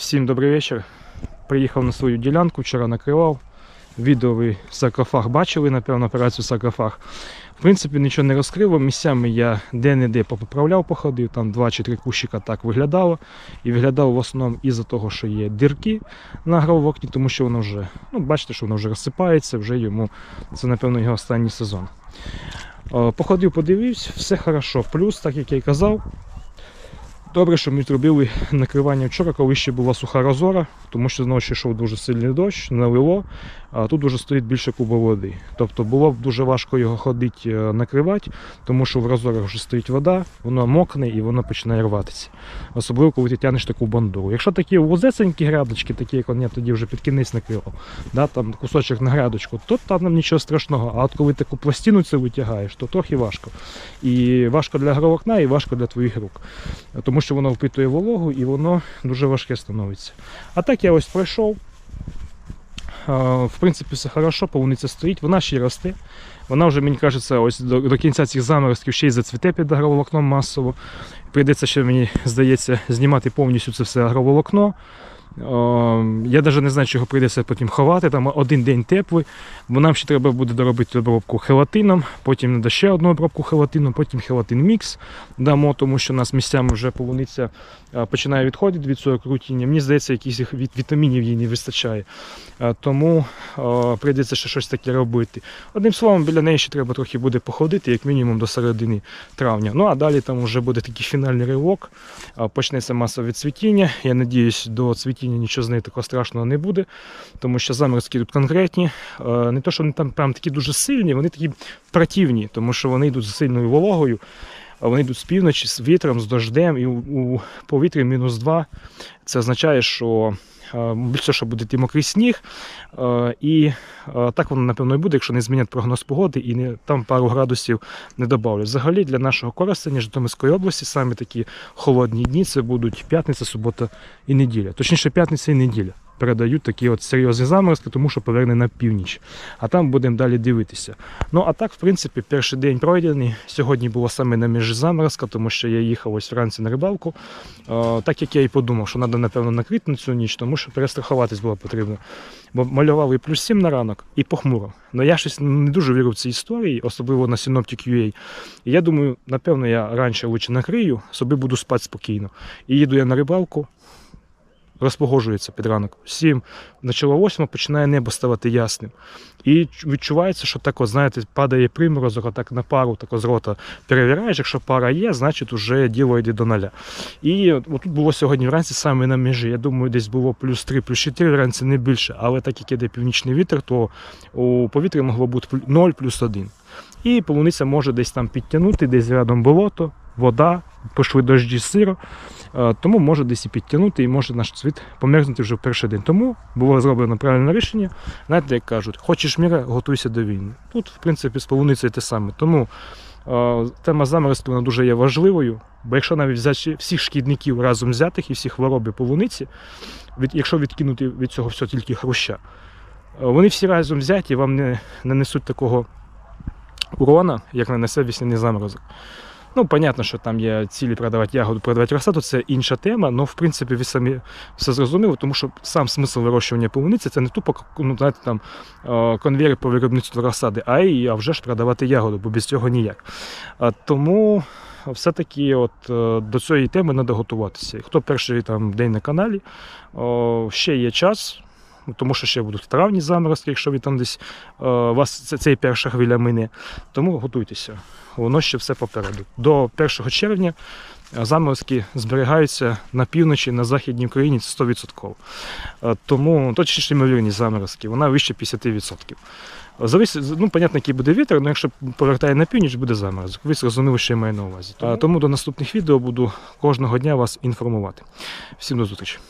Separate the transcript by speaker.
Speaker 1: Всім добрий вечір. Приїхав на свою ділянку, вчора накривав. Відео ви саркофаг бачили, напевно, операцію саркофаг. В принципі, нічого не розкрив. Місцями я де-не-де попоправляв, походив, там два чи три кущика так виглядало. І виглядало в основному із-за того, що є дірки на агровокні, тому що воно вже, ну, бачите, що воно вже розсипається, вже йому, це, напевно, його останній сезон. Походив, подивився, все хорошо. Плюс, так як я й казав, Добре, що ми зробили накривання вчора, коли ще була суха розора, тому що ще йшов дуже сильний дощ, налило, а тут вже стоїть більше куба води. Тобто було б дуже важко його ходити е, накривати, тому що в розорах вже стоїть вода, воно мокне і воно починає рватися. Особливо, коли ти тянеш таку бандуру. Якщо такі вузесенькі грядочки, такі як я тоді вже під кінець накривав, да, там кусочок на грядочку, то там нічого страшного. А от коли таку пластину це витягаєш, то трохи важко. І важко для гровокна, і важко для твоїх рук тому що воно впитує вологу і воно дуже важке становиться. А так я ось пройшов. В принципі, все хорошо, полуниця стоїть, вона ще й росте. Вона вже, мені кажеться, ось до, до кінця цих заморозків ще й зацвіте під агроволокном масово. Прийдеться ще, мені здається, знімати повністю це все агроволокно. Я навіть не знаю, чого прийдеться потім ховати. Там один день теплий, бо нам ще треба буде доробити обробку хелатином, потім треба ще одну обробку хелатином, потім хелатин мікс дамо, тому що у нас місцями вже полуниця починає відходити від цього крутіння. Мені здається, від вітамінів їй не вистачає. Тому прийдеться ще щось таке робити. Одним словом, біля неї ще треба трохи буде походити, як мінімум до середини травня. Ну а далі там вже буде такий фінальний ривок. Почнеться масове цвітіння. Я надіюсь, до цвітіння нічого з нею такого страшного не буде, тому що заморозки тут конкретні. Е, Не то, що вони там прям такі дуже сильні, вони такі противні, тому що вони йдуть з сильною вологою. Вони йдуть з півночі, з вітром, з дождем, і у, повітрі мінус 2. Це означає, що е, більше що буде мокрий сніг. Е, І е, так воно, напевно, і буде, якщо не змінять прогноз погоди і не, там пару градусів не додавлять. Взагалі для нашого користення Житомирської області саме такі холодні дні це будуть п'ятниця, субота і неділя. Точніше, п'ятниця і неділя. Передають такі от серйозні заморозки, тому що поверне на північ. А там будемо далі дивитися. Ну а так, в принципі, перший день пройдений. Сьогодні було саме на межі заморозка, тому що я їхав ось вранці на рибалку. Так як я і подумав, що треба, напевно, накрити на цю ніч, тому що перестрахуватись було потрібно. Бо малювали і плюс 7 на ранок, і похмуро. Ну я щось не дуже вірю в ці історії, особливо на Synoptic.ua. І я думаю, напевно, я раніше лучше накрию, собі буду спати спокійно. І їду я на рибалку, розпогоджується під ранок. Сім, начало восьма починає небо ставати ясним. І відчувається, що так, от, знаєте, падає приморозок, отак на пару, так з рота перевіряєш, якщо пара є, значить вже діло йде до ноля. І от тут було сьогодні вранці саме на межі. Я думаю, десь було плюс 3, плюс 4 вранці не більше. Але так як іде північний вітер, то у повітрі могло бути 0 плюс 1. І полуниця може десь там підтягнути, десь рядом болото, вода, пішли дожді сиро. Е, Тому може десь і підтягнути, і може наш цвіт померзнути вже в перший день. Тому було зроблено правильне рішення. Знаєте, як кажуть, хочеш міра, готуйся до війни. Тут, в принципі, з полуницею те саме. Тому е, тема заморозки вона дуже є важливою. Бо якщо навіть взяти всіх шкідників разом взятих і всі хвороби полуниці, від, якщо відкинути від цього все тільки хруща, е, вони всі разом взяті вам не нанесуть такого урона, як нанесе весняний заморозок. Ну, понятно, що там є цілі продавати ягоду, продавати розсаду, це інша тема, але в принципі ви самі все зрозуміли, тому що сам смисл вирощування полуниці це не тупо ну, знаєте, там, е, конвейер по виробництву розсади, а й а вже ж продавати ягоду, бо без цього ніяк. Тому все-таки от, е, до цієї теми треба готуватися. Хто перший там, день на каналі, ще є час. Ну, Тому що ще будуть травні заморозки, якщо ви там десь е, у вас цей перша хвиля мине. Тому готуйтеся. Воно ще все попереду. До 1 червня е, заморозки зберігаються на півночі, на західній Україні 100%. Е, Тому точніше ймовірні заморозки, вона вище 50%. Завис, ну, понятно, який буде вітер, але якщо повертає на північ, буде заморозок. Ви зрозуміли, що я маю на увазі. Тому до наступних відео буду кожного дня вас інформувати. Всім до зустрічі.